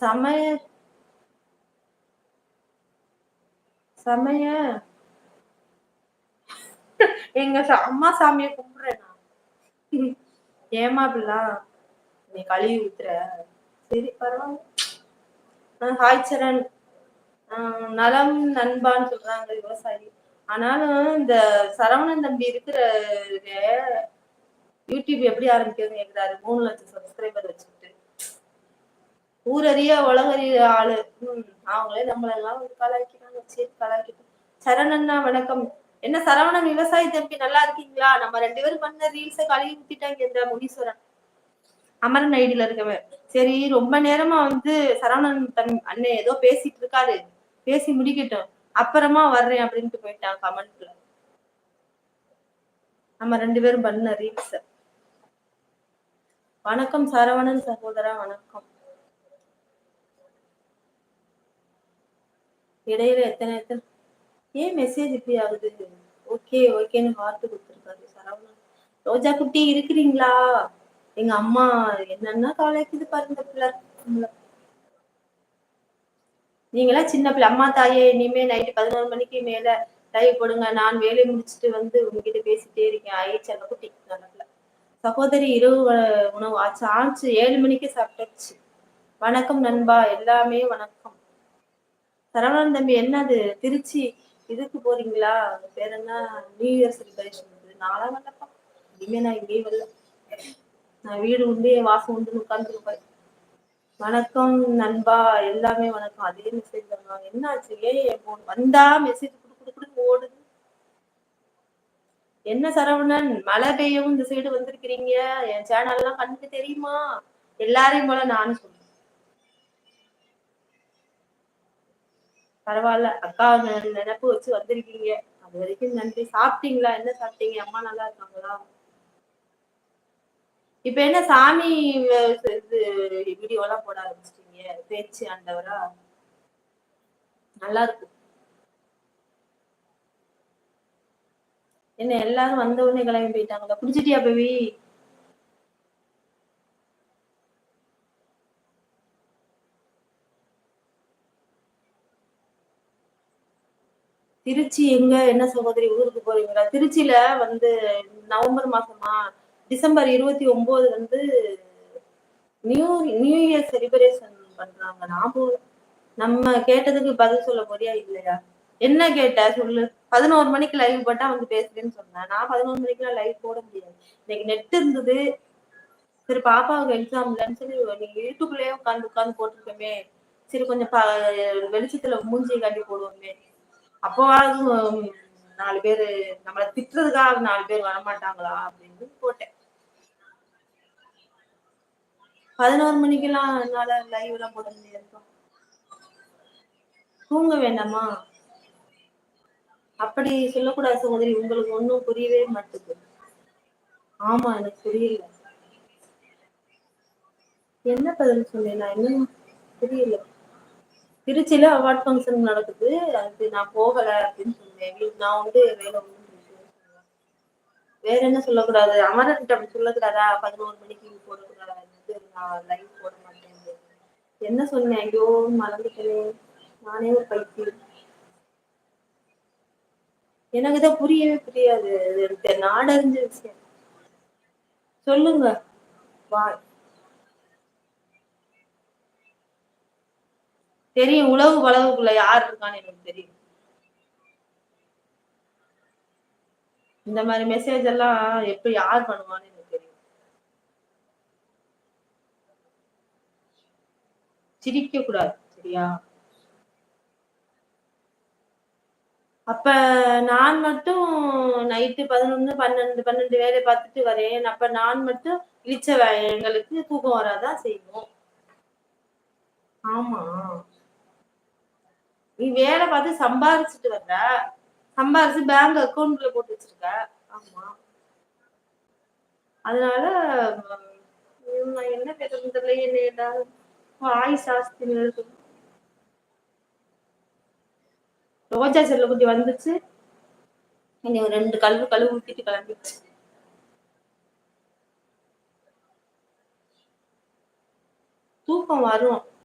சமய சமய. எங்க அம்மா சாமியை கும்பிடுறேன் நான். ஏமா பிள்ளா நீ கழுவி ஊத்துற. சரி பரவாயில்ல. ஹாய் சரண். நலம் நண்பான்னு சொல்றாங்க விவசாயி. ஆனாலும் இந்த சரவணன் தம்பி இருக்கிற யூடியூப் எப்படி ஆரம்பிக்கிறதுன்னு கேக்குறாரு. மூணு லட்சம் சப்ஸ்கிரைபர் வச்சு. ஊரறிய உலகறிய ஆளு. உம் அவங்களே நம்மளெல்லாம் கலாய்க்கிறாங்க. சரி கலாய்க்கிட்டோம். சரணண்ணா வணக்கம். என்ன சரவணன் விவசாயி தம்பி நல்லா இருக்கீங்களா? நம்ம ரெண்டு பேரும் பண்ண ரீல்ஸ கழுவி ஊத்திட்டாங்க இந்த முனீஸ்வரன். அமரன் ஐடியில இருக்கவன். சரி ரொம்ப நேரமா வந்து சரவணன் தன் அண்ணன் ஏதோ பேசிட்டு இருக்காரு. பேசி முடிக்கட்டும். அப்புறமா வர்றேன் அப்படின்ட்டு போயிட்டான் கமெண்ட்ல. நம்ம ரெண்டு பேரும் பண்ண ரீல்ஸ் வணக்கம் சரவணன் சகோதரா வணக்கம். இடையில எத்தனை எத்தனை? ஏன் மெசேஜ் இப்படி ஆகுது? ஓகே ஓகேன்னு வார்த்தை கொடுத்துருக்காரு சரவணன். ரோஜா குட்டி இருக்கிறீங்களா? எங்க அம்மா என்னன்னா கவலைக்குது பாருங்க பிள்ளை. நீங்களா சின்ன பிள்ளை. அம்மா தாயே இனிமே நைட்டு பதினோரு மணிக்கு மேல லைவ் போடுங்க. நான் வேலையை முடிச்சுட்டு வந்து உங்ககிட்ட பேசிட்டே இருக்கேன். ஆயிடுச்சு அந்த குட்டி. நல்ல சகோதரி இரவு உணவு ஆச்சு. ஆச்சு. ஏழு மணிக்கு சாப்பிட்டாச்சு. வணக்கம் நண்பா. எல்லாமே வணக்கம். சரவணன் தம்பி என்னது? திருச்சி இதுக்கு போறீங்களா? பேர் என்ன? நியூ இயர் செலிப்ரேஷன் நாளா வரலப்பா இனிமே நான் இங்கேயே வரல. நான் வீடு உண்டு என் வாசம் உண்டு உட்காந்துருப்பேன் வணக்கம் நண்பா. எல்லாமே வணக்கம். அதே மெசேஜ் பண்ணுவாங்க என்னாச்சு? ஏன் வந்தா மெசேஜ் குடு குடு ஓடுது? என்ன சரவணன்? மழை பெய்யவும் இந்த சைடு வந்திருக்கிறீங்க. என் சேனல் எல்லாம் கண்ணுக்கு தெரியுமா? எல்லாரையும் போல நானும் சொல்றேன். பரவாயில்ல. அக்கா நினைப்பு வச்சு வந்திருக்கீங்க. அது வரைக்கும் நன்றி. சாப்பிட்டீங்களா? என்ன சாப்பிட்டீங்க? அம்மா நல்லா இருக்காங்களா? இப்ப என்ன சாமி இது வீடியோ எல்லாம் போட ஆரம்பிச்சிட்டீங்க? பேச்சு ஆண்டவரா? நல்லா இருக்கும் என்ன எல்லாரும் வந்த உடனே கிளம்பி போயிட்டாங்களா? குடிச்சிட்டியா பேபி? திருச்சி எங்க? என்ன சகோதரி ஊருக்கு போறீங்களா? திருச்சியில வந்து நவம்பர் மாசமா டிசம்பர் இருபத்தி ஒன்பது வந்து நியூ நியூ இயர் செலிப்ரேஷன் பண்றாங்க. நான் நம்ம கேட்டதுக்கு பதில் சொல்ல போறியா இல்லையா? என்ன கேட்ட? சொல்லு. பதினோரு மணிக்கு லைவ் போட்டா வந்து பேசுறேன்னு சொன்னேன். நான் பதினோரு மணிக்கு லைவ் போட முடியாது. இன்னைக்கு நெட் இருந்தது. சரி பாப்பாவுக்கு எக்ஸாம் இல்லைன்னு சொல்லி நீங்க யூடியூப்லயே உட்காந்து உட்காந்து போட்டிருக்கோமே. சரி கொஞ்சம் வெளிச்சத்துல மூஞ்சியை காட்டி போடுவோமே. அப்போவாவது நாலு பேரு நம்மளை திட்டுறதுக்காக நாலு பேர் வரமாட்டாங்களா அப்படின்னு போட்டேன். பதினோரு மணிக்கெல்லாம் என்னால லைவ் எல்லாம் போட முடியாது தூங்க வேண்டாமா? அப்படி சொல்லக்கூடாது சகோதரி உங்களுக்கு ஒன்றும் புரியவே மாட்டேங்குது. ஆமா எனக்கு புரியல. என்ன பதில் சொன்னேன் நான்? என்ன புரியல. திருச்சியில அவார்ட் ஃபங்க்ஷன் நடக்குது. அது நான் போகல அப்படின்னு சொன்னேன். நான் வந்து வேலை வேற என்ன சொல்லக்கூடாது? அமரன் அப்படி சொல்லக்கூடாதா? பதினோரு மணிக்கு போடக்கூடாது? நான் லைவ் போட மாட்டேன். என்ன சொன்னேன்? ஐயோ மறந்துட்டேன். நானே ஒரு பைத்தியம். எனக்கு இதை புரியவே புரியாது. நாடறிஞ்ச விஷயம். சொல்லுங்க. பாய் தெரியும் உழவு வளவுக்குள்ள யார் இருக்கான்னு எனக்கு தெரியும். இந்த மாதிரி மெசேஜ் எல்லாம் எப்படி யார் பண்ணுவான்னு எனக்கு தெரியும். சிரிக்க கூடாது சரியா? அப்ப நான் மட்டும் நைட்டு பதினொன்னு பன்னெண்டு பன்னெண்டு வேலை பார்த்துட்டு வரேன். அப்ப நான் மட்டும் இழிச்ச எங்களுக்கு தூக்கம் வராதான் செய்வோம்? ஆமா. நீ வேலை பார்த்து சம்பாரிச்சுட்டு வந்த. சம்பாரிச்சு பேங்க் அக்கௌண்ட்ல போட்டு வச்சிருக்க. ஆமா. அதனால நான் என்ன பேசுறது தெரியல. என்ன ஏதாவது வாய் சாஸ்தி ரோஜா செல்ல குட்டி வந்துச்சு. இன்னும் ரெண்டு கழுவு கழுவு ஊத்திட்டு கிளம்பிடுச்சு. தூக்கம் வரும்.